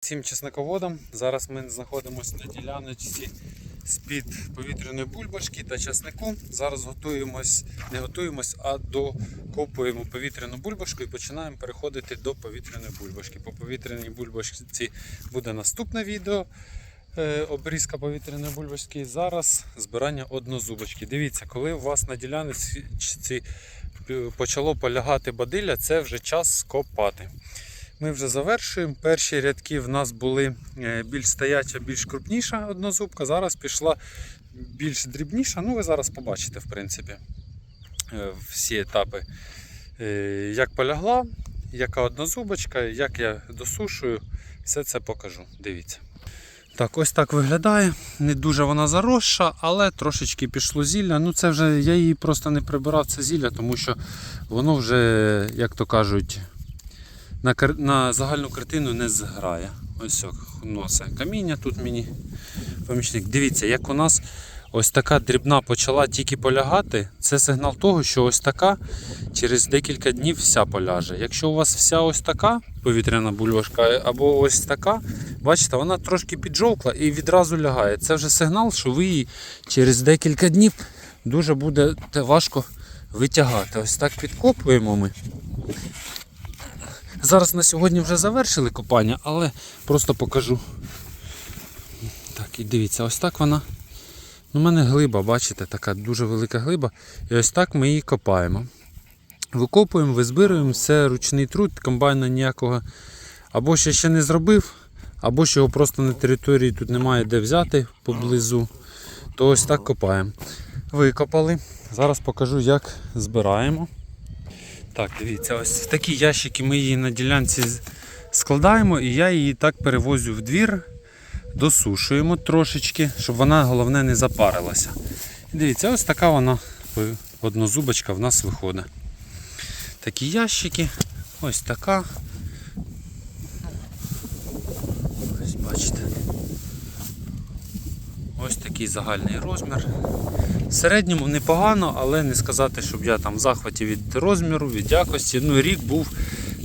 Всім чесноководам. Зараз ми знаходимося на діляночці з-під повітряної бульбашки та часнику. Зараз готуємось, не готуємось, а докопуємо повітряну бульбашку і починаємо переходити до повітряної бульбашки. По повітряній бульбашці буде наступне відео. е, Обрізка повітряної бульбашки. Зараз збирання однозубочки. Дивіться, коли у вас на ділянці е, почало полягати бадилля, це вже час скопати. Ми вже завершуємо. Перші рядки в нас були е, більш стояча, більш крупніша однозубка. Зараз пішла більш дрібніша. Ну, ви зараз побачите, в принципі, е, всі етапи. Е, Як полягла, яка однозубочка, як я досушую, все це покажу. Дивіться. Так, ось так виглядає. Не дуже вона заросша, але трошечки пішло зілля. Ну це вже я її просто не прибирав це зілля, тому що воно вже, як то кажуть, на, на загальну картину не зграє. Ось ок, носить каміння тут мені помічник. Дивіться, як у нас ось така дрібна почала тільки полягати, це сигнал того, що ось така через декілька днів вся поляже. Якщо у вас вся ось така повітряна бульбашка, або ось така, бачите, вона трошки піджовкла і відразу лягає. Це вже сигнал, що ви її через декілька днів дуже буде важко витягати. Ось так підкопуємо ми. Зараз на сьогодні вже завершили копання, але просто покажу. Так, і дивіться, ось так вона. У мене глиба, бачите, така дуже велика глиба. І ось так ми її копаємо. Викопуємо, визбируємо, все ручний труд, комбайна ніякого або ще ще не зробив, або що його просто на території тут немає де взяти поблизу. То ось так копаємо. Викопали. Зараз покажу, як збираємо. Так, дивіться, ось в такі ящики ми її на ділянці складаємо і я її так перевозю в двір, досушуємо трошечки, щоб вона головне не запарилася. Дивіться, ось така вона однозубочка в нас виходить. Такі ящики, ось така. Ось бачите. Ось такий загальний розмір. В середньому непогано, але не сказати, щоб я там в захваті від розміру, від якості. Ну, рік був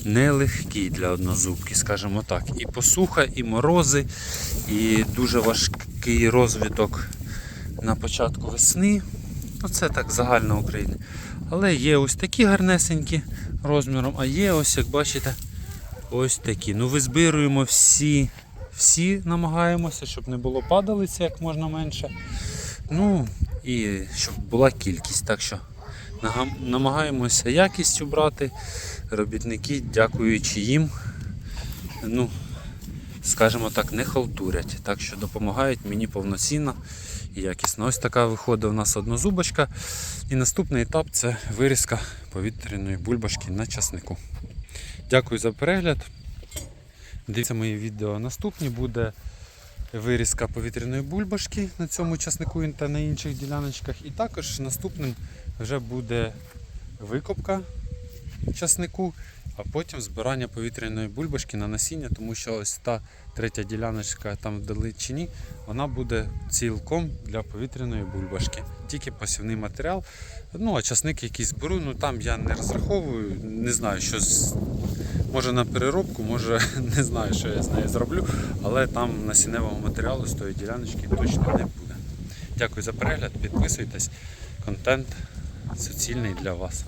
нелегкий для однозубки, скажімо так. І посуха, і морози, і дуже важкий розвиток на початку весни. Ну, це так загально України. Але є ось такі гарнесенькі розміром, а є ось, як бачите, ось такі. Ну, визбируємо всі, всі намагаємося, щоб не було падалиці як можна менше. Ну і щоб була кількість. Так що намагаємося якістю брати. Робітники, дякуючи їм, ну, скажімо так, не халтурять. Так що допомагають мені повноцінно і якісно. Ось така виходить у нас однозубочка. І наступний етап це вирізка повітряної бульбашки на часнику. Дякую за перегляд. Дивіться мої відео наступні. Буде вирізка повітряної бульбашки на цьому часнику та на інших діляночках. І також наступним вже буде викопка часнику, а потім збирання повітряної бульбашки на насіння, тому що ось та третя діляночка там вдалечині, вона буде цілком для повітряної бульбашки. Тільки посівний матеріал. Ну, а часник якийсь беру, ну там я не розраховую, не знаю, що з... може на переробку, може не знаю, що я з нею зроблю, але там насінневого матеріалу з тої діляночки точно не буде. Дякую за перегляд, підписуйтесь, контент суцільний для вас.